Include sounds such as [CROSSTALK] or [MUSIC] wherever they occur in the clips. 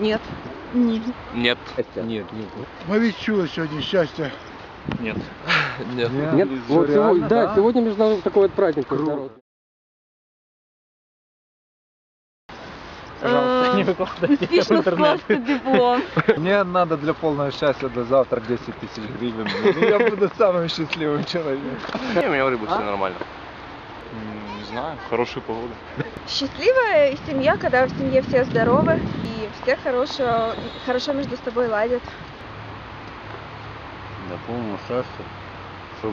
Нет. Ні. Нет. Нет, нет. Ми відчули сьогодні щастя. [LAUGHS] Нет. Нет. Нет? Вот сегодня, да, сегодня международный такой вот праздник. международный. Пожалуйста, не викладайте Успішно скласти диплом. [LAUGHS] Мне надо для полного счастья до завтра 10 тысяч гривен. И я буду самым счастливым человеком. Не, у меня в рыбу все нормально. Не знаю, хорошая погода. Счастливая семья, когда в семье все здоровы и все хорошо, хорошо между собой ладят. Для повного щастя, щоб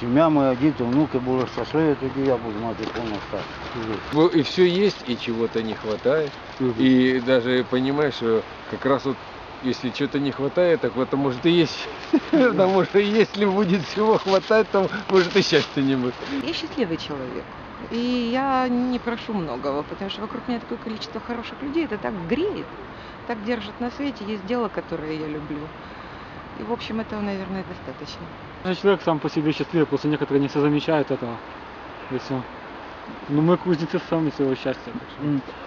сім'я моя, діти, внуки були щасливі, тоді я буду мати повне щастя. Ну, И все есть, и чего-то не хватает. И даже понимаешь, что как раз вот если что-то не хватает, так вот, а может и есть. [LAUGHS] Потому что если будет всего хватать, то может и счастья не будет. Я счастливый человек. И я не прошу многого, потому что вокруг меня такое количество хороших людей, это так греет, так держит на свете. Есть дело, которое я люблю. И, в общем, этого, наверное, достаточно. Каждый человек сам по себе счастливый, просто некоторые не все замечают этого. И все. Но мы кузнецы сами своего счастья. так что-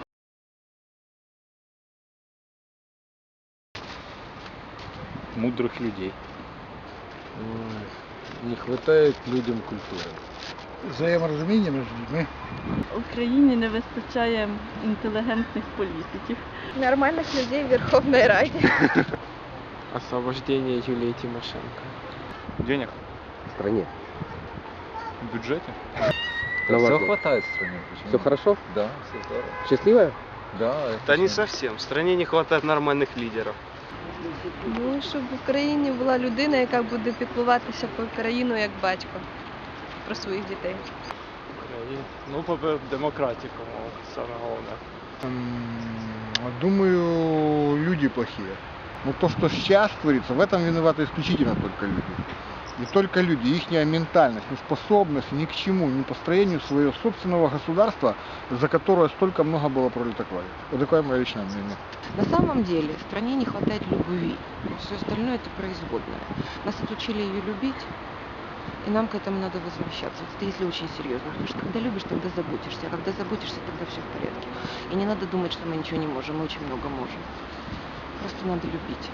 Мудрых людей. Ой, Не хватает людям культуры. Взаєморозуміння між людьми. Україні не вистачає інтелігентних політиків. Нормальных людей в Верховной Раде. [LAUGHS] Освобождение Юлии Тимошенко. Денег В стране. в бюджете? На ваш Все взгляд. хватает в стране. почему? Все хорошо? Да, все здорово. Счастливая? Да, это Да не всё. совсем. В стране не хватает нормальных лидеров. Ну, щоб в Україні була людина, яка буде піклуватися про країну як батько, про своїх дітей. Ну, по демократии, по-моему, самое главное. М, Думаю, люди плохие. Но то, что сейчас творится, в этом виноваты исключительно только люди. И только люди, их ментальность, неспособность ни к чему, ни построению своего собственного государства, за которое столько много было пролито крови. Вот такое мое личное мнение. На самом деле в стране не хватает любви. Все остальное это производное. Нас отучили ее любить, и нам к этому надо возвращаться. Это если очень серьезно. Потому что когда любишь, тогда заботишься. А когда заботишься, тогда все в порядке. И не надо думать, что мы ничего не можем. Мы очень много можем. Просто надо любить.